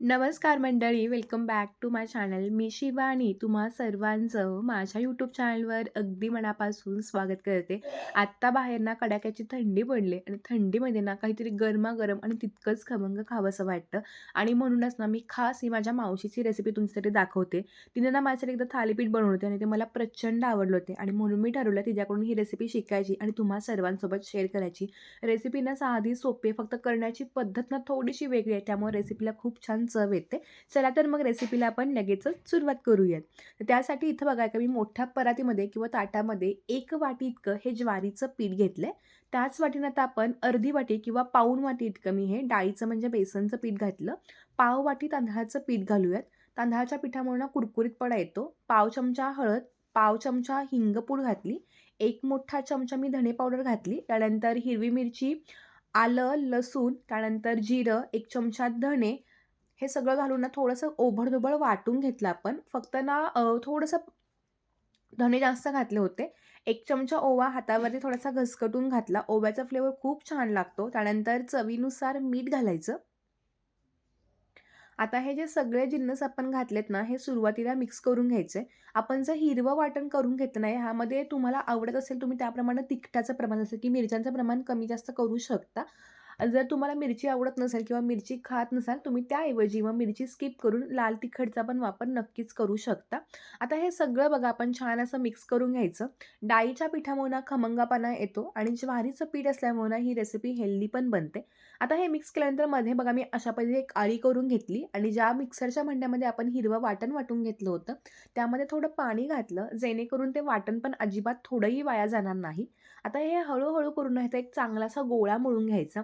नमस्कार मंडळी, welcome back to my channel. मी शिवानी तुम्हा सर्वांचं माझ्या यूट्यूब चॅनलवर अगदी मनापासून स्वागत करते. आत्ता बाहेर ना कडाक्याची थंडी पडली आणि थंडीमध्ये ना काहीतरी गरमागरम आणि तितकंच खमंग खावंसं वाटतं आणि म्हणूनच ना मी खास ही माझ्या मावशीची रेसिपी तुमच्यासाठी दाखवते. तिने ना माझ्यासाठी एकदा थालीपीठ बनवलं होते आणि ते मला प्रचंड आवडलं होते आणि म्हणून मी ठरवलं तिच्याकडून ही रेसिपी शिकायची आणि तुम्हा सर्वांसोबत शेअर करायची. रेसिपी ना साधी, सोपी फक्त करण्याची पद्धत ना थोडीशी वेगळी आहे. त्यामुळे रेसिपीला खूप छान चव येते. चला तर मग रेसिपीला आपण लगेचच सुरुवात करूयात. तर त्यासाठी इथं बघा का मी मोठ्या परातीमध्ये किंवा ताटामध्ये एक वाटी इतकं हे ज्वारीचं पीठ घेतलंय. त्याच वाटीनं आता आपण अर्धी वाटी किंवा पाऊण वाटी इतकं मी हे डाळीचं म्हणजे बेसनचं पीठ घातलं. पाव वाटी तांदळाचं पीठ घालूयात. तांदळाच्या पिठामुळे ना कुरकुरीतपणा येतो. पाव चमचा हळद, पाव चमचा हिंगपूड घातली. एक मोठा चमचा मी धणे पावडर घातली. त्यानंतर हिरवी मिरची, आलं, लसूण, त्यानंतर जिरं, एक चमचा धणे हे सगळं घालून ना थोडंसं ओबड-धोबड वाटून घेतलं आपण. फक्त ना थोडंसं धणे जास्त घातले होते. एक चमचा ओवा हातावरती थोडासा घसकटून घातला. ओव्याचा फ्लेवर खूप छान लागतो. त्यानंतर चवीनुसार मीठ घालायचं. आता हे जे सगळे जिन्नस आपण घातलेत ना, हे सुरुवातीला मिक्स करून घ्यायचे. आपण जर हिरवं वाटण करून घेतलं नाही, ह्यामध्ये तुम्हाला आवडत असेल तुम्ही त्याप्रमाणे तिखटाचं प्रमाण जसं की मिरच्यांचं प्रमाण कमी जास्त करू शकता. जर तुम्हाला मिरची आवडत नसेल किंवा मिरची खात नसाल, तुम्ही त्याऐवजी मग मिरची स्किप करून लाल तिखटचा पण वापर नक्कीच करू शकता. आता हे सगळं बघा आपण छान असं मिक्स करून घ्यायचं. डाळीच्या पिठामुळे ना येतो आणि ज्वारीचं पीठ असल्यामुळे ना ही रेसिपी हेल्दी पण बनते. आता हे मिक्स केल्यानंतरमध्ये बघा मी अशा पद्धतीने एक आळी करून घेतली आणि ज्या मिक्सरच्या भांड्यामध्ये आपण हिरवं वाटण वाटून घेतलं होतं, त्यामध्ये थोडं पाणी घातलं, जेणेकरून ते वाटण पण अजिबात थोडंही वाया जाणार नाही. आता हे हळूहळू करून ह्याचा एक चांगलासा गोळा मळून घ्यायचा.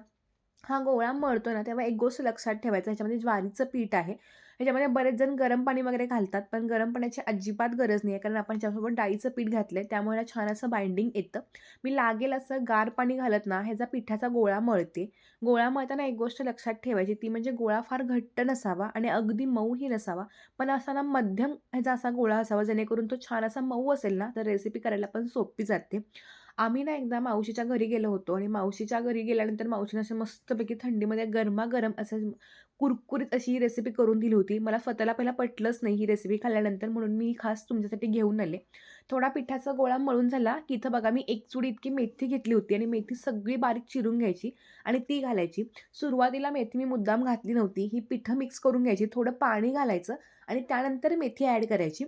हा गोळा मळतो ना, तेव्हा एक गोष्ट लक्षात ठेवायचं ह्याच्यामध्ये ज्वारीचं पीठ आहे. ह्याच्यामध्ये बरेच जण गरम पाणी वगैरे घालतात, पण गरम पाण्याची अजिबात गरज नाही आहे. कारण आपण ज्यासोबत डाळीचं पीठ घातलं आहे त्यामुळे छान असं बाइंडिंग येतं. मी लागेल असं गार पाणी घालत ना, ह्याचा पिठाचा गोळा मळते. गोळा मळताना एक गोष्ट लक्षात ठेवायची, ती म्हणजे गोळा फार घट्ट नसावा आणि अगदी मऊही नसावा. पण असताना मध्यम ह्याचा असा गोळा असावा, जेणेकरून तो छान असा मऊ असेल ना, तर रेसिपी करायला पण सोपी जाते. आम्ही ना एकदा मावशीच्या घरी गेलो होतो आणि मावशीच्या घरी गेल्यानंतर मावशीने असं मस्तपैकी थंडीमध्ये गरमागरम असं कुरकुरीत अशी ही रेसिपी करून दिली होती. मला स्वतःला पहिला पटलंच नाही ही रेसिपी खाल्ल्यानंतर म्हणून मी खास तुमच्यासाठी घेऊन आले. थोडा पिठाचा गोळा मळून झाला, की इथं बघा मी एक चुडी इतकी मेथी घेतली होती आणि मेथी सगळी बारीक चिरून घ्यायची आणि ती घालायची. सुरुवातीला मेथी मी मुद्दाम घातली नव्हती. ही पिठं मिक्स करून घ्यायची, थोडं पाणी घालायचं आणि त्यानंतर मेथी ॲड करायची.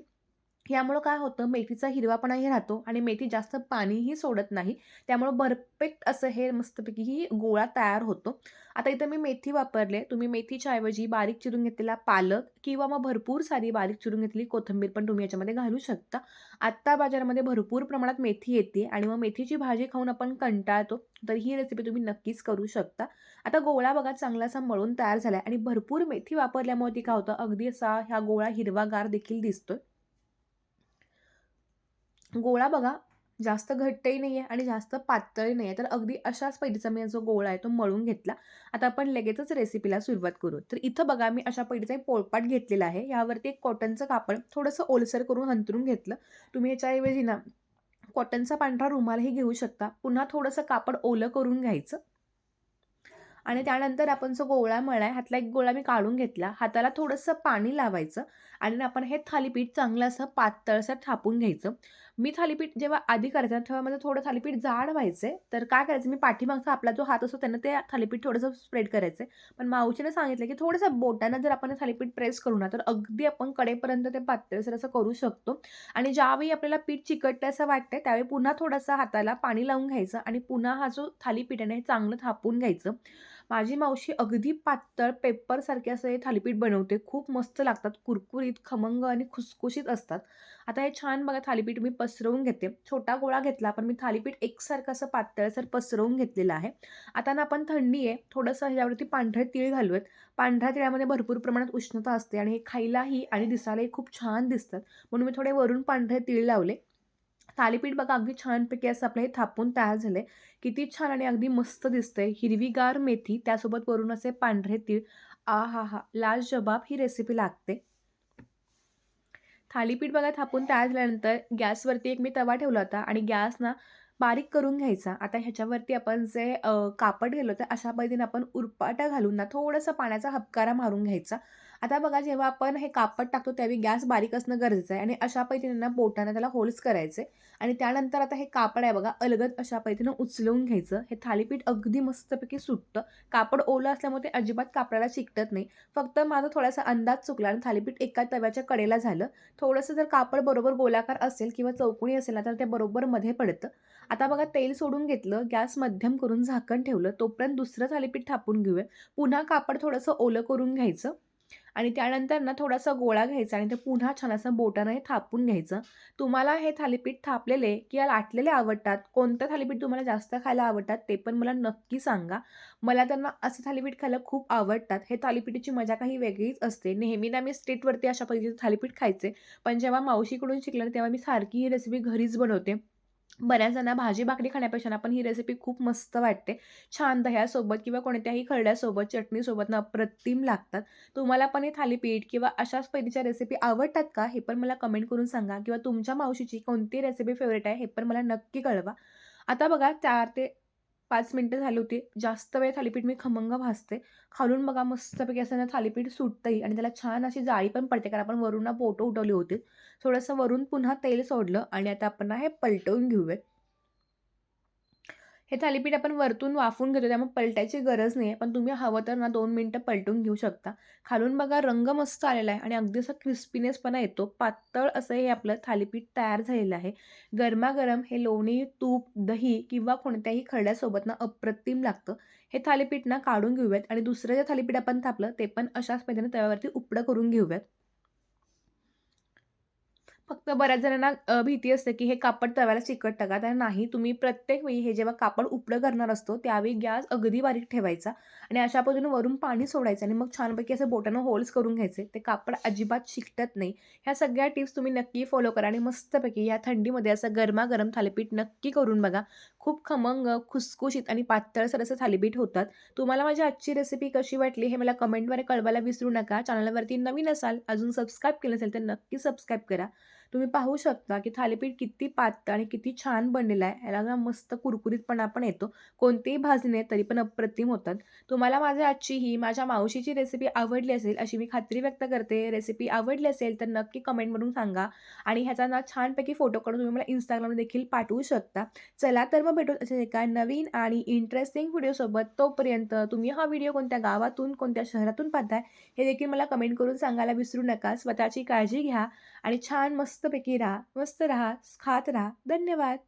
यामुळं काय होतं मेथीचा हिरवापणाही राहतो आणि मेथी जास्त पाणीही सोडत नाही. त्यामुळं परफेक्ट असं हे मस्तपैकी ही गोळा तयार होतो. आता इथं मी मेथी वापरले. तुम्ही मेथीच्या ऐवजी बारीक चिरून घेतलेला पालक किंवा मग भरपूर सारी बारीक चिरून घेतलेली कोथिंबीर पण तुम्ही याच्यामध्ये घालू शकता. आत्ता बाजारामध्ये भरपूर प्रमाणात मेथी येते आणि मग मेथीची भाजी खाऊन आपण कंटाळतो. तर ही रेसिपी तुम्ही नक्कीच करू शकता. आता गोळा बघा चांगला असा मळून तयार झालाय आणि भरपूर मेथी वापरल्यामुळे ती काय होतं अगदी असा हा गोळा हिरवागार देखील दिसतोय. गोळा बघा, जास्त घट्टही नाही आहे आणि जास्त पातळही नाही आहे. तर अगदी अशाच पैठीचा मी जो गोळा आहे तो मळून घेतला. आता आपण लगेचच रेसिपीला सुरुवात करू. तर इथं बघा मी अशा पैठीचा एक पोळपाट घेतलेला आहे. यावरती एक कॉटनचं कापड थोडंसं ओलसर करून अंथरून घेतलं. तुम्ही ह्याच्याऐवजी ना कॉटनचा पांढरा रुमालही घेऊ शकता. पुन्हा थोडंसं कापड ओलं करून घ्यायचं. आणि त्यानंतर आपण जो गोळा मळला हातला एक गोळा मी काढून घेतला. हाताला थोडंसं पाणी लावायचं आणि आपण हे थालीपीठ चांगलं असं पातळसर थापून घ्यायचं. मी थालीपीठ जेव्हा आधी करायचं ना, तेव्हा माझं थोडं थालीपीठ जाड व्हायचं तर काय करायचं मी पाठीमागचा आपला जो हात असतो त्यानं ते थालीपीठ थोडंसं स्प्रेड करायचं पण मावशीने सांगितलं, की थोडंसं बोटानं जर आपण थालीपीठ प्रेस करू ना, तर अगदी आपण कडेपर्यंत ते पातळसर असं करू शकतो. आणि ज्यावेळी आपल्याला पीठ चिकटलं असं वाटतंय, त्यावेळी पुन्हा थोडंसं हाताला पाणी लावून घ्यायचं आणि पुन्हा हा जो थालीपीठ आहे ना, हे चांगलं थापून घ्यायचं. माझी मावशी अगदी पातळ पेपरसारखे असं हे थालीपीठ बनवते. खूप मस्त लागतात. कुरकुरीत, खमंग आणि खुसखुशीत असतात. आता हे छान बघा थालीपीठ मी पसरवून घेते. छोटा गोळा घेतला, पण मी थालीपीठ एकसारखं असं पातळसर पसरवून घेतलेलं आहे. आता ना आपण थंडी आहे, थोडंसं ह्याच्यावरती पांढरे तीळ घालूयात. पांढऱ्या तिळामध्ये भरपूर प्रमाणात उष्णता असते आणि हे खायलाही आणि दिसायलाही खूप छान दिसतात. म्हणून मी थोडे वरून पांढरे तीळ लावले. थालीपीठ बघा अगदी छानपैकी असं आपलं हे थापून तयार झालंय. किती छान आणि अगदी मस्त दिसतंय. हिरवीगार मेथी त्यासोबत वरून असे पांढरे तीळ. आ हा हा लास्ट जबाब ही रेसिपी लागते. थालीपीठ बघा थापून तयार झाल्यानंतर गॅसवरती एक मी तवा ठेवला होता आणि गॅस ना बारीक करून घ्यायचा. आता ह्याच्यावरती आपण जे कापड गेलो तर अशा पद्धतीने आपण उरपाटा घालून ना थोडंसं पाण्याचा हबकारा मारून घ्यायचा आता बघा जेव्हा आपण हे कापड टाकतो त्यावेळी गॅस बारीक असणं गरजेचं आहे. आणि अशा पैठणींना ना बोटाने त्याला होल्स करायचे. आणि त्यानंतर आता हे कापड आहे बघा अलगद अशा पद्धतीनं उचलवून घ्यायचं. हे थालीपीठ अगदी मस्तपैकी सुटतं. कापड ओलं असल्यामुळे ते अजिबात कापडाला चिकटत नाही. फक्त माझा थोडासा अंदाज चुकला आणि थालीपीठ एका तव्याच्या कडेला झालं. थोडंसं जर कापड बरोबर गोलाकार असेल किंवा चौकोणी असेल ना तर ते बरोबर मध्ये पडतं. आता बघा तेल सोडून घेतलं गॅस मध्यम करून झाकण ठेवलं तोपर्यंत दुसरं थालीपीठ थापून घेऊया. पुन्हा कापड थोडंसं ओलं करून घ्यायचं. आणि त्यानंतर ना थोडासा गोळा घ्यायचा आणि ते पुन्हा छान असं बोटानं हे थापून घ्यायचं. तुम्हाला हे थालीपीठ थापलेले किंवा लाटलेले आवडतात कोणतं थालीपीठ तुम्हाला जास्त खायला आवडतात ते पण मला नक्की सांगा. मला त्यांना असे थालीपीठ खायला खूप आवडतात. हे थालीपीठाची मजा काही वेगळीच असते. नेहमी ना मी स्ट्रीटवरती अशा पद्धतीचं थालीपीठ खायचे. पण जेव्हा मावशीकडून शिकलं तेव्हा मी सारखी ही रेसिपी घरीच बनवते. बऱ्याच जणांना भाजी भाकरी खाण्यापेक्षा ना पण ही रेसिपी खूप मस्त वाटते. छान दह्यासोबत किंवा कोणत्याही खरड्यासोबत चटणीसोबत ना अप्रतिम लागतात. तुम्हाला पण हे थालीपीठ किंवा अशाच पद्धतीच्या रेसिपी आवडतात का? हे पण मला कमेंट करून सांगा किंवा तुमच्या मावशीची कोणती रेसिपी फेवरेट आहे हे पण मला नक्की कळवा. आता बघा चार ते पाच मिनटं झाली होती. जास्त वेळ थालीपीठ मी खमंग भाजते. खालून बघा मस्तपैकी असं ना थालीपीठ सुटतंही आणि त्याला छान अशी जाळी पण पडते. कारण आपण वरून ना बोटं उठवली होती. थोडंसं वरून पुन्हा तेल सोडलं आणि आता आपण हे पलटवून घेऊयात. हे थालीपीठ आपण वरतून वाफून घेतो त्यामुळे पलटायची गरज नाही आहे पण तुम्ही हवं तर ना दोन मिनटं पलटून घेऊ शकता. खालून बघा रंग मस्त आलेला आहे आणि अगदी असा क्रिस्पीनेसपणा येतो. पातळ असं हे आपलं थालीपीठ तयार झालेलं आहे. गरमागरम हे लोणी तूप दही किंवा कोणत्याही खरड्यासोबत ना अप्रतिम लागतं. हे थालीपीठ ना काढून घेऊयात आणि दुसरं जे थालीपीठ आपण थापलं ते पण अशाच पद्धतीने तव्यावरती उपडं करून घेऊयात. फक्त बऱ्याच जणांना भीती असते की हे कापड तव्याला चिकट टाका. तर नाही तुम्ही प्रत्येक वेळी हे जेव्हा कापड उपडं करणार असतो त्यावेळी गॅस अगदी बारीक ठेवायचा आणि अशा पद्धतीने वरून पाणी सोडायचं आणि मग छानपैकी असं बोटानं होल्स करून घ्यायचे. ते कापड अजिबात चिकटत नाही. ह्या सगळ्या टिप्स तुम्ही नक्की फॉलो करा आणि मस्तपैकी या थंडीमध्ये असं गरमागरम थालीपीठ नक्की करून बघा. खूप खमंग खुसखुशीत आणि पातळसर असं थालीपीठ होतात. तुम्हाला माझी आजची रेसिपी कशी वाटली हे मला कमेंटद्वारे कळवायला विसरू नका. चॅनलवरती नवीन असाल अजून सबस्क्राईब केलं असेल तर नक्की सबस्क्राईब करा. तुम्ही पाहू शकता की थालीपीठ किती पातळ आणि किती छान बनलेलं आहे. याला ना मस्त कुरकुरीतपणा पण येतो. कोणतेही भाजणे तरी पण अप्रतिम होतात. तुम्हाला माझ्या आजची ही माझ्या मावशीची रेसिपी आवडली असेल अशी मी खात्री व्यक्त करते. रेसिपी आवडली असेल तर नक्की कमेंटमधून सांगा. आणि ह्याचा ना छानपैकी फोटो काढून तुम्ही मला इंस्टाग्रामवर देखील पाठवू शकता. चला तर मग भेटू असे एका नवीन आणि इंटरेस्टिंग व्हिडिओसोबत तोपर्यंत तुम्ही हा व्हिडिओ कोणत्या गावातून कोणत्या शहरातून पाहताय हे देखील मला कमेंट करून सांगायला विसरू नका. स्वतःची काळजी घ्या. आणि छान मस्तपैकी राहा मस्त राहा खात राहा. धन्यवाद.